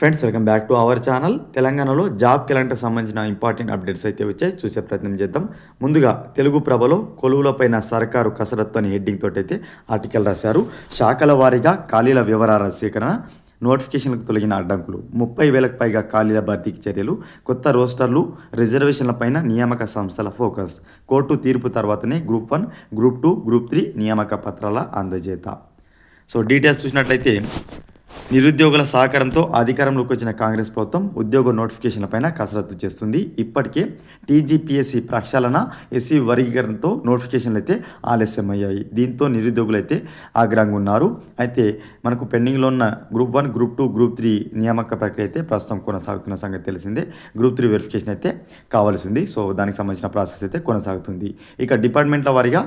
Friends welcome back to our channel తెలంగాణలో job calendar సంబంధించిన important updates అయితే వచ్చాయి. చూసే ప్రయత్నం చేద్దాం. ముందుగా తెలుగు ప్రభలో కొలువులపైన సర్కారు కసరత్తు అని హెడ్డింగ్ తోటైతే అయితే ఆర్టికల్ రాశారు. శాఖల వారీగా ఖాళీల వివరాల సేకరణ నోటిఫికేషన్లకు తొలగిన అడ్డంకులు ముప్పై వేలకు పైగా ఖాళీల భర్తీకి చర్యలు కొత్త రోస్టర్లు రిజర్వేషన్లపైన నియామక సంస్థల ఫోకస్ కోర్టు తీర్పు తర్వాతనే group one group two group three నియామక పత్రాల అందజేత. సో డీటెయిల్స్ చూసినట్లయితే నిరుద్యోగుల సహకారంతో అధికారంలోకి వచ్చిన కాంగ్రెస్ ప్రభుత్వం ఉద్యోగ నోటిఫికేషన్లపైన కసరత్తు చేస్తుంది. ఇప్పటికే టీజీపీఎస్సీ ప్రక్షాళన ఎస్సీ వర్గీకరణతో నోటిఫికేషన్లు అయితే ఆలస్యమయ్యాయి. దీంతో నిరుద్యోగులు అయితే ఆగ్రహంగా ఉన్నారు అయితే మనకు పెండింగ్లో ఉన్న group one group two group three నియామక ప్రక్రియ అయితే ప్రస్తుతం కొనసాగుతున్న సంగతి తెలిసిందే. గ్రూప్ త్రీ వెరిఫికేషన్ అయితే కావాల్సింది. సో దానికి సంబంధించిన ప్రాసెస్ అయితే కొనసాగుతుంది. ఇక డిపార్ట్మెంట్ల వారీగా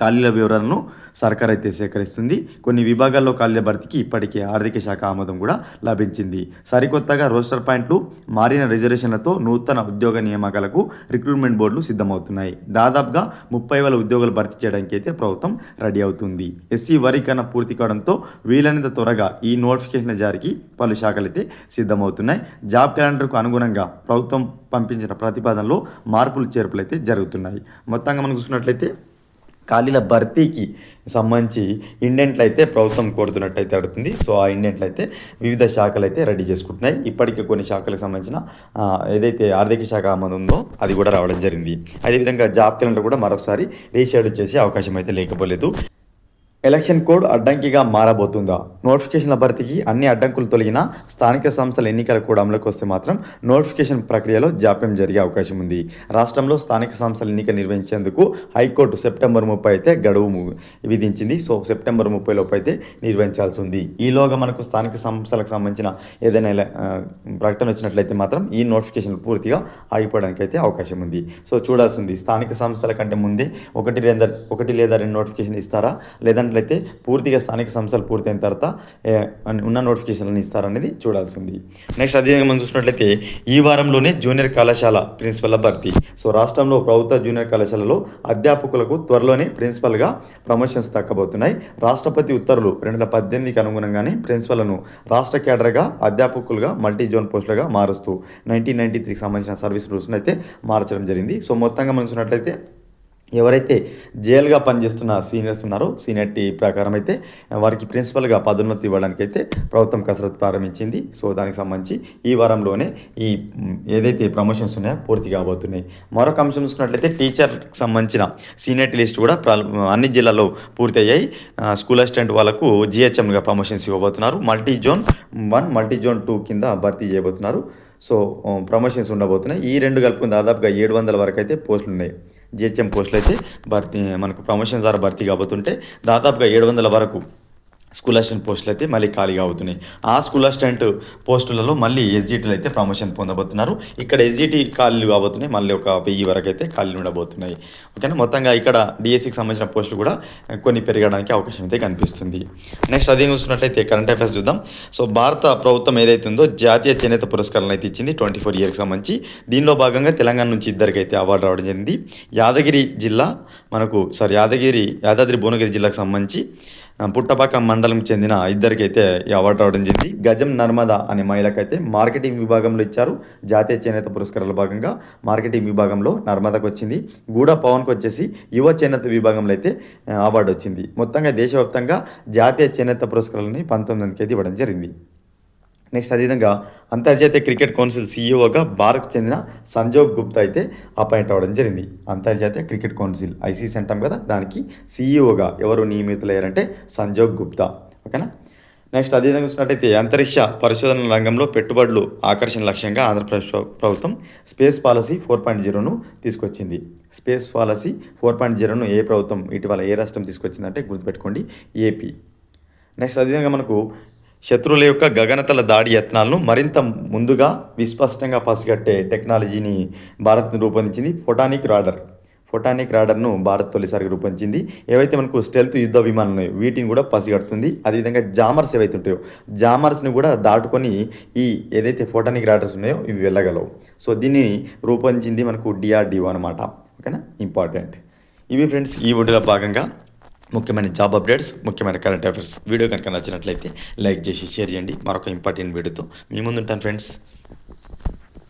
ఖాళీల వివరాలను సర్కార్ అయితే సేకరిస్తుంది. కొన్ని విభాగాల్లో ఖాళీల భర్తీకి ఇప్పటికే ఆర్థిక శాఖ ఆమోదం కూడా లభించింది. సరికొత్తగా రోస్టర్ పాయింట్లు మారిన రిజర్వేషన్లతో నూతన ఉద్యోగ నియామకాలకు రిక్రూట్మెంట్ బోర్డులు సిద్ధమవుతున్నాయి. దాదాపుగా ముప్పై వేల ఉద్యోగాలు భర్తీ చేయడానికి అయితే ప్రభుత్వం రెడీ అవుతుంది. ఎస్సీ వరీకరణ పూర్తి కావడంతో వీలైనంత త్వరగా ఈ నోటిఫికేషన్ జారీకి పలు శాఖలు అయితే సిద్ధమవుతున్నాయి. జాబ్ క్యాలెండర్కు అనుగుణంగా ప్రభుత్వం పంపించిన ప్రతిపాదనలో మార్పులు చేర్పులు అయితే జరుగుతున్నాయి. మొత్తంగా మనం చూసినట్లయితే ఖాళీల భర్తీకి సంబంధించి ఇండెంట్లు అయితే ప్రభుత్వం కోరుతున్నట్టయితే అడుగుతుంది. సో ఆ ఇండెంట్లు అయితే వివిధ శాఖలు అయితే రెడీ చేసుకుంటున్నాయి. ఇప్పటికే కొన్ని శాఖలకు సంబంధించిన ఏదైతే ఆర్థిక శాఖ ఆమోదం ఉందో అది కూడా రావడం జరిగింది. అదేవిధంగా జాబ్ క్యాలెండర్ కూడా మరొకసారి రీషెడ్యూల్ చేసే అవకాశం అయితే లేకపోలేదు. ఎలక్షన్ కోడ్ అడ్డంకిగా మారబోతుందా? నోటిఫికేషన్ల భర్తీకి అన్ని అడ్డంకులు తొలగిన స్థానిక సంస్థల ఎన్నికల కూడా అమలుకి వస్తే మాత్రం నోటిఫికేషన్ ప్రక్రియలో జాప్యం జరిగే అవకాశం ఉంది. రాష్ట్రంలో స్థానిక సంస్థల ఎన్నిక నిర్వహించేందుకు హైకోర్టు సెప్టెంబర్ ముప్పై అయితే గడువు విధించింది. సో సెప్టెంబర్ ముప్పై లోపు అయితే నిర్వహించాల్సి ఉంది. ఈలోగా మనకు స్థానిక సంస్థలకు సంబంధించిన ఏదైనా ప్రకటన వచ్చినట్లయితే మాత్రం ఈ నోటిఫికేషన్ పూర్తిగా ఆగిపోవడానికి అయితే అవకాశం ఉంది. సో చూడాల్సి ఉంది. స్థానిక సంస్థల కంటే ముందే ఒకటి లేదా ఒకటి లేదా రెండు నోటిఫికేషన్ ఇస్తారా? లేదంటే పూర్తిగా స్థానిక సంస్థలు పూర్తయిన తర్వాత ఉన్న నోటిఫికేషన్లను ఇస్తారనేది చూడాల్సి ఉంది నెక్స్ట్ అదే మనం చూసినట్లయితే ఈ వారంలోనే జూనియర్ కళాశాల ప్రిన్సిపల్ భర్తీ. సో రాష్ట్రంలో ప్రభుత్వ జూనియర్ కళాశాలలో అధ్యాపకులకు త్వరలోనే ప్రిన్సిపల్గా ప్రమోషన్స్ దక్కబోతున్నాయి. రాష్ట్రపతి ఉత్తర్వులు రెండు వేల పద్దెనిమిదికి అనుగుణంగానే ప్రిన్సిపల్ను రాష్ట్ర కేడర్గా అధ్యాపకులుగా మల్టీ జోన్ పోస్టులుగా మారుస్తూ నైన్టీన్ నైన్టీ త్రీకి సంబంధించిన సర్వీస్ రూల్స్ను అయితే మార్చడం జరిగింది. సో మొత్తంగా మనం చూసినట్లయితే ఎవరైతే జైలుగా పనిచేస్తున్న సీనియర్స్ ఉన్నారో సీనియర్టీ ప్రకారం అయితే వారికి ప్రిన్సిపల్గా పదోన్నతి ఇవ్వడానికి అయితే ప్రభుత్వం కసరత్తు ప్రారంభించింది. సో దానికి సంబంధించి ఈ వారంలోనే ఈ ఏదైతే ప్రమోషన్స్ ఉన్నాయో పూర్తి కాబోతున్నాయి. మరొక అంశం చూసుకున్నట్లయితే టీచర్కి సంబంధించిన సీనియర్టీ లిస్ట్ కూడా అన్ని జిల్లాల్లో పూర్తయ్యాయి. అయ్యాయి స్కూల్ అసిస్టెంట్ వాళ్ళకు జిహెచ్ఎంగా ప్రమోషన్స్ ఇవ్వబోతున్నారు. Multi zone one multi zone two కింద భర్తీ చేయబోతున్నారు. సో ప్రమోషన్స్ ఉండబోతున్నాయి. ఈ రెండు కలుపుకుని దాదాపుగా ఏడు వందల వరకు అయితే పోస్టులు ఉన్నాయి జిహెచ్ఎం పోస్టులు అయితే భర్తీ మనకు ప్రమోషన్ ద్వారా భర్తీ కాబోతుంటే దాదాపుగా ఏడు వందల వరకు స్కూల్ అసిస్టెంట్ పోస్టులు అయితే మళ్ళీ ఖాళీగా అవుతున్నాయి. ఆ స్కూల్ అసిస్టెంట్ పోస్టులలో మళ్ళీ ఎస్జిటీలు అయితే ప్రమోషన్ పొందబోతున్నారు. ఇక్కడ ఎస్జిటి ఖాళీలు కాబోతున్నాయి. మళ్ళీ ఒక వెయ్యి వరకు అయితే ఖాళీలు ఉండబోతున్నాయి. ఓకేనా? మొత్తంగా ఇక్కడ డిఎస్సికి సంబంధించిన పోస్టులు కూడా కొన్ని పెరగడానికి అవకాశం అయితే కనిపిస్తుంది. నెక్స్ట్ అదే చూసినట్లయితే కరెంట్ అఫైర్స్ చూద్దాం. సో భారత ప్రభుత్వం ఏదైతే ఉందో జాతీయ చేనేత పురస్కారాలను అయితే ఇచ్చింది. ట్వంటీ ఫోర్ ఇయర్కి సంబంధించి. దీనిలో భాగంగా తెలంగాణ నుంచి ఇద్దరికి అయితే అవార్డు రావడం జరిగింది. యాదగిరి జిల్లా మనకు సారీ యాదగిరి యాదాద్రి భువనగిరి జిల్లాకు సంబంధించి పుట్టపాక మండలం చెందిన ఇద్దరికైతే ఈ అవార్డు రావడం జరిగింది. గజం నర్మద అనే మహిళకైతే మార్కెటింగ్ విభాగంలో ఇచ్చారు. జాతీయ చేనేత పురస్కారాల భాగంగా మార్కెటింగ్ విభాగంలో నర్మదకు వచ్చింది. గూడ పవన్కి వచ్చేసి యువ చేనేత విభాగంలో అయితే అవార్డు వచ్చింది. మొత్తంగా దేశవ్యాప్తంగా జాతీయ చేనేత పురస్కారాలని పంతొమ్మిదికి అయితే ఇవ్వడం జరిగింది. నెక్స్ట్ అదేవిధంగా అంతర్జాతీయ క్రికెట్ కౌన్సిల్ సీఈఓగా భారత్కు చెందిన సంజోగ్ గుప్తా అయితే అపాయింట్ అవ్వడం జరిగింది. అంతర్జాతీయ క్రికెట్ కౌన్సిల్ ఐసీసీ అంటాం కదా దానికి సీఈఓగా ఎవరు నియమితులయ్యారంటే సంజోగ్ గుప్తా. ఓకేనా? నెక్స్ట్ అదేవిధంగా చూసినట్టయితే అంతరిక్ష పరిశోధన రంగంలో పెట్టుబడులు ఆకర్షణ లక్ష్యంగా ఆంధ్రప్రదేశ్ ప్రభుత్వం స్పేస్ పాలసీ ఫోర్ పాయింట్ జీరోను తీసుకొచ్చింది. స్పేస్ పాలసీ ఫోర్ పాయింట్ జీరోను ఏ ప్రభుత్వం ఇటీవల ఏ రాష్ట్రం తీసుకొచ్చిందంటే గుర్తుపెట్టుకోండి ఏపీ. నెక్స్ట్ అదేవిధంగా మనకు శత్రువుల యొక్క గగనతల దాడి యత్నాలను మరింత ముందుగా విస్పష్టంగా పసిగట్టే టెక్నాలజీని భారత్ రూపొందించింది ఫోటానిక్ రాడర్. ఫోటానిక్ రాడర్ను భారత్ తొలిసారిగా రూపొందించింది. ఏవైతే మనకు స్టెల్త్ యుద్ధ విమానాలు ఉన్నాయో వీటిని కూడా పసిగడుతుంది. అదేవిధంగా జామర్స్ ఏవైతే ఉంటాయో జామర్స్ని కూడా దాటుకొని ఈ ఏదైతే ఫోటానిక్ రాడర్స్ ఉన్నాయో ఇవి వెళ్ళగలవు. సో దీన్ని రూపొందించింది మనకు డిఆర్డిఓ అనమాట ఓకేనా? ఇంపార్టెంట్. ఇవి ఫ్రెండ్స్ ఈ వీడియోలో భాగంగా ముఖ్యమైన జాబ్ అప్డేట్స్ ముఖ్యమైన కరెంట్ అఫైర్స్ వీడియో కనుక నచ్చినట్లయితే లైక్ చేసి షేర్ చేయండి. మరొక ఇంపార్టెంట్ వీడియోతో మీ ముందు ఉంటాను ఫ్రెండ్స్.